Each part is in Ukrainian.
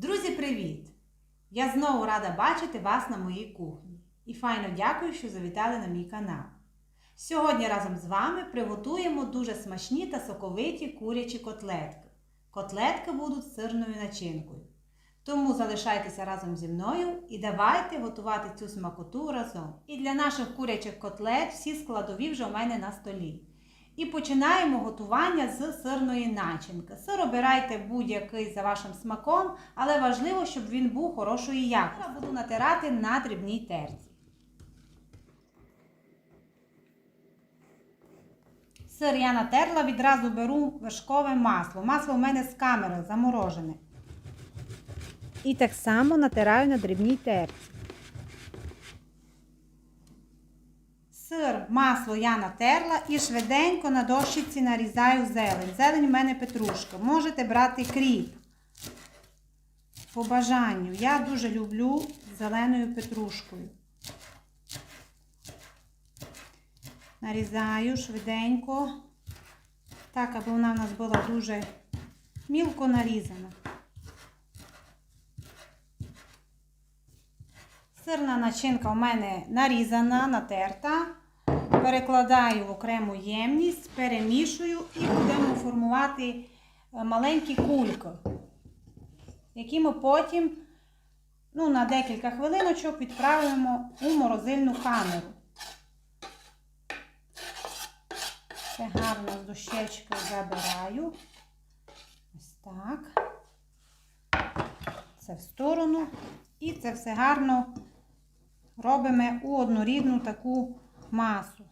Друзі, привіт! Я знову рада бачити вас на моїй кухні. І файно дякую, що завітали на мій канал. Сьогодні разом з вами приготуємо дуже смачні та соковиті курячі котлетки. Котлетки будуть сирною начинкою. Тому залишайтеся разом зі мною і давайте готувати цю смакоту разом. І для наших курячих котлет всі складові вже у мене на столі. І починаємо готування з сирної начинки. Сир обирайте будь-який за вашим смаком, але важливо, щоб він був хорошої якості. Я буду натирати на дрібній терці. Сир я натерла, відразу беру вершкове масло. Масло у мене з камери заморожене. І так само натираю на дрібній терці. Сир, масло я натерла і швиденько на дощиці нарізаю зелень. Зелень у мене петрушка. Можете брати кріп. По бажанню. Я дуже люблю зеленою петрушкою. Нарізаю швиденько. Так, аби вона в нас була дуже мілко нарізана. Сирна начинка у мене нарізана, натерта. Перекладаю в окрему ємність, перемішую і будемо формувати маленькі кульки, які ми потім ну, на декілька хвилиночок відправимо у морозильну камеру. Це гарно з дощечки забираю. Ось так. Це в сторону. І це все гарно робимо у однорідну таку масу.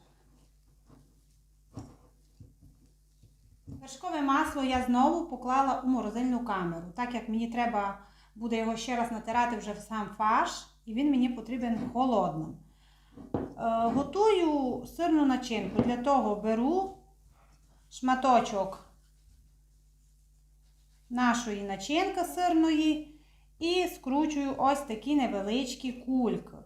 Вершкове масло я знову поклала у морозильну камеру, так як мені треба буде його ще раз натирати вже в сам фарш, і він мені потрібен холодним. Е, готую сирну начинку. Для того беру шматочок нашої начинки сирної і скручую ось такі невеличкі кульки.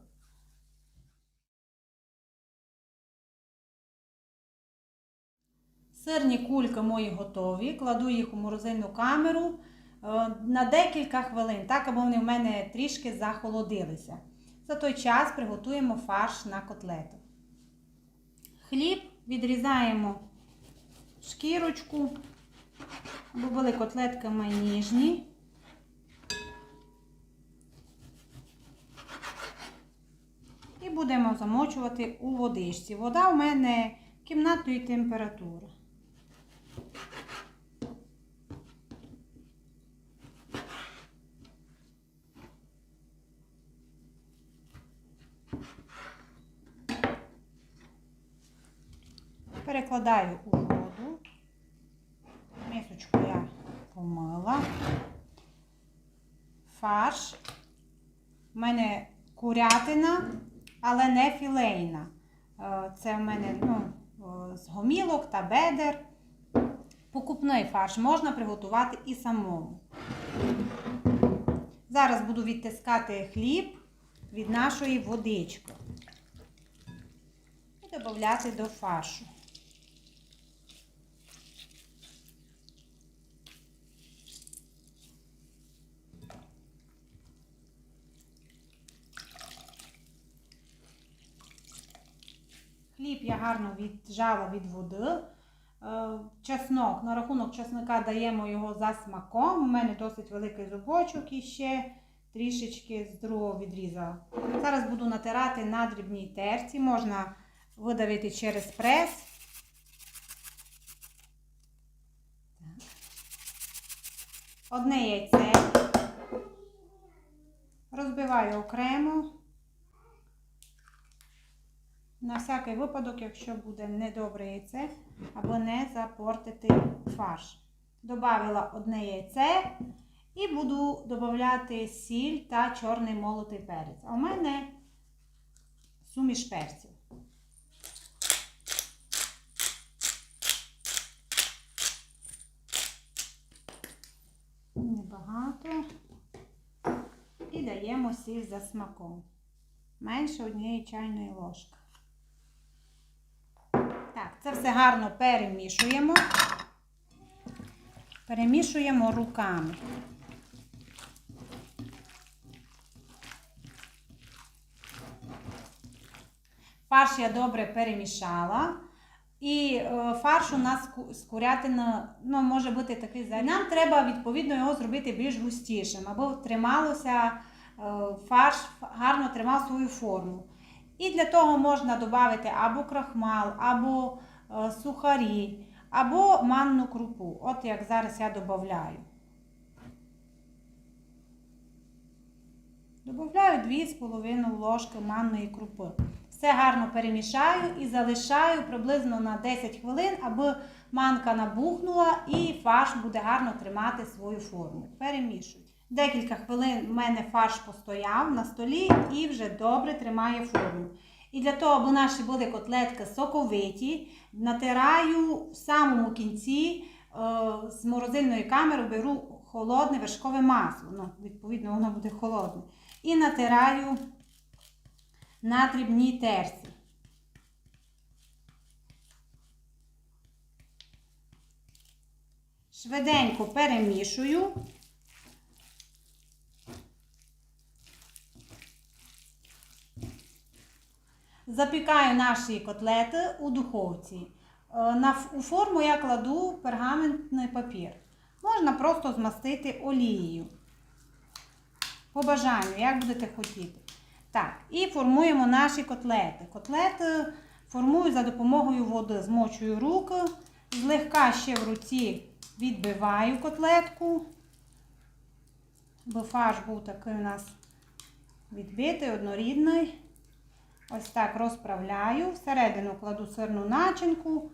Сирні кульки мої готові. Кладу їх у морозильну камеру е, на декілька хвилин, так аби вони в мене трішки захолодилися. За той час приготуємо фарш на котлету. Хліб відрізаємо шкірочку, бо були котлетками ніжні. І будемо замочувати у водичці. Вода у мене кімнатної температури. Перекладаю у воду. Мисочку я помила. Фарш. У мене курятина, але не філейна. Е, Це в мене ну, з гомілок та бедер. Покупний фарш можна приготувати і самому. Зараз буду відтискати хліб від нашої водички і додати до фаршу. Хліб я гарно віджала від води. Е, Чеснок, на рахунок чесника даємо його за смаком. У мене досить великий зубочок і ще трішечки з другого відрізала. Зараз буду натирати на дрібній терці. Можна видавити через прес. Одне яйце. Розбиваю окремо. На всякий випадок, якщо буде недобре яйце, або не запортити фарш. Добавила одне яйце і буду додати сіль та чорний молотий перець. А у мене суміш перців. Небагато. І даємо сіль за смаком. Менше однієї чайної ложки це все гарно перемішуємо, перемішуємо руками. Фарш я добре перемішала. І е, фарш у нас з курятина ну, може бути такий зайвий. Нам треба, відповідно, його зробити більш густішим, або трималося е, фарш гарно тримав свою форму. І для того можна додати або крахмал, або сухарі, або манну крупу. От як зараз я додаю. Добавляю 2,5 ложки манної крупи. Все гарно перемішаю і залишаю приблизно на 10 хвилин, аби манка набухнула і фарш буде гарно тримати свою форму. Перемішую. Декілька хвилин в мене фарш постояв на столі і вже добре тримає форму. І для того, аби наші були котлетки соковиті, натираю в самому кінці е, з морозильної камери беру холодне вершкове масло. Ну, відповідно, воно буде холодне. І натираю на дрібній терці. Швиденько перемішую. Запікаю наші котлети у духовці. Е, у форму я кладу пергаментний папір. Можна просто змастити олією. По бажанню, як будете хотіти. Так, і формуємо наші котлети. Котлети формую за допомогою води, змочую руки, злегка ще в руці відбиваю котлетку, бо фарш був такий у нас відбитий, однорідний. Ось так розправляю, всередину кладу сирну начинку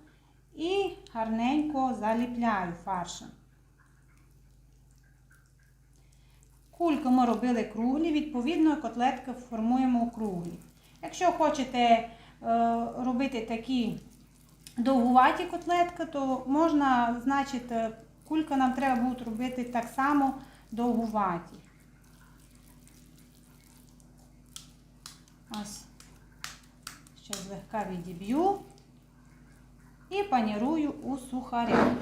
і гарненько заліпляю фаршем. Кульки ми робили круглі, відповідно, котлетки формуємо круглі. Якщо хочете е, робити такі довгуваті котлетки, то можна, значить, е, кульки нам треба будуть робити так само довгуваті. Ось, ще злегка відіб'ю і панірую у сухарях.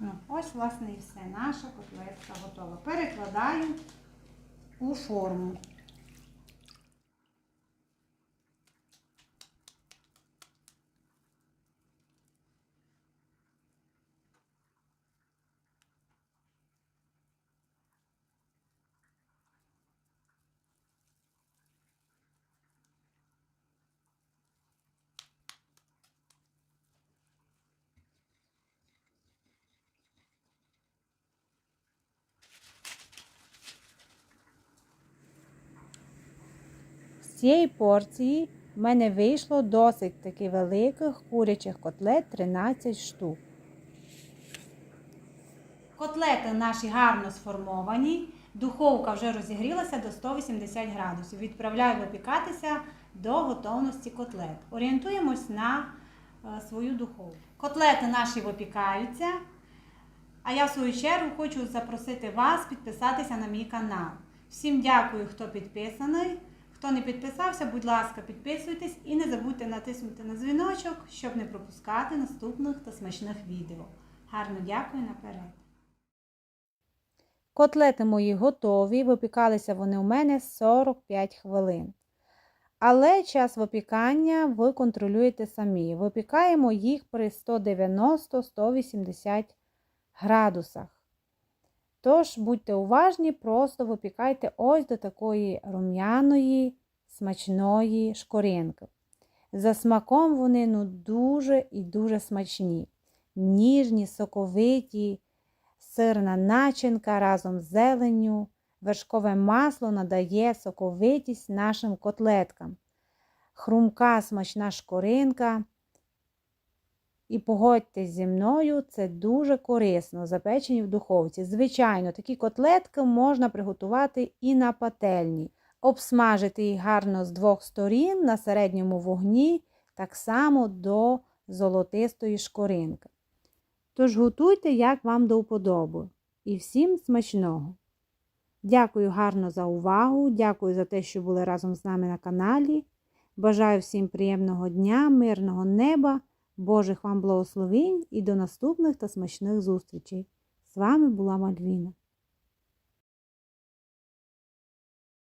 Ну, ось, власне, і все. Наша котлетка готова. Перекладаю у форму. Цієї порції в мене вийшло досить таки великих курячих котлет 13 штук. Котлети наші гарно сформовані. Духовка вже розігрілася до 180 градусів. Відправляю випікатися до готовності котлет. Орієнтуємось на е, свою духовку. Котлети наші випікаються. А я в свою чергу хочу запросити вас підписатися на мій канал. Всім дякую, хто підписаний. Хто не підписався, будь ласка, підписуйтесь і не забудьте натиснути на дзвіночок, щоб не пропускати наступних та смачних відео. Гарно дякую наперед. Котлети мої готові, випікалися вони у мене 45 хвилин. Але час випікання ви контролюєте самі. Випікаємо їх при 190-180 градусах. Тож, будьте уважні, просто випікайте ось до такої рум'яної, смачної шкоринки. За смаком вони ну, дуже і дуже смачні. Ніжні, соковиті, сирна начинка разом з зеленню, вершкове масло надає соковитість нашим котлеткам. Хрумка смачна шкоринка. І погодьтесь зі мною, це дуже корисно, запечені в духовці. Звичайно, такі котлетки можна приготувати і на пательні, обсмажити їх гарно з двох сторін на середньому вогні, так само до золотистої шкоринки. Тож готуйте, як вам до вподоби. І всім смачного! Дякую гарно за увагу, дякую за те, що були разом з нами на каналі. Бажаю всім приємного дня, мирного неба, Божих вам благословень і до наступних та смачних зустрічей. З вами була Мальвіна.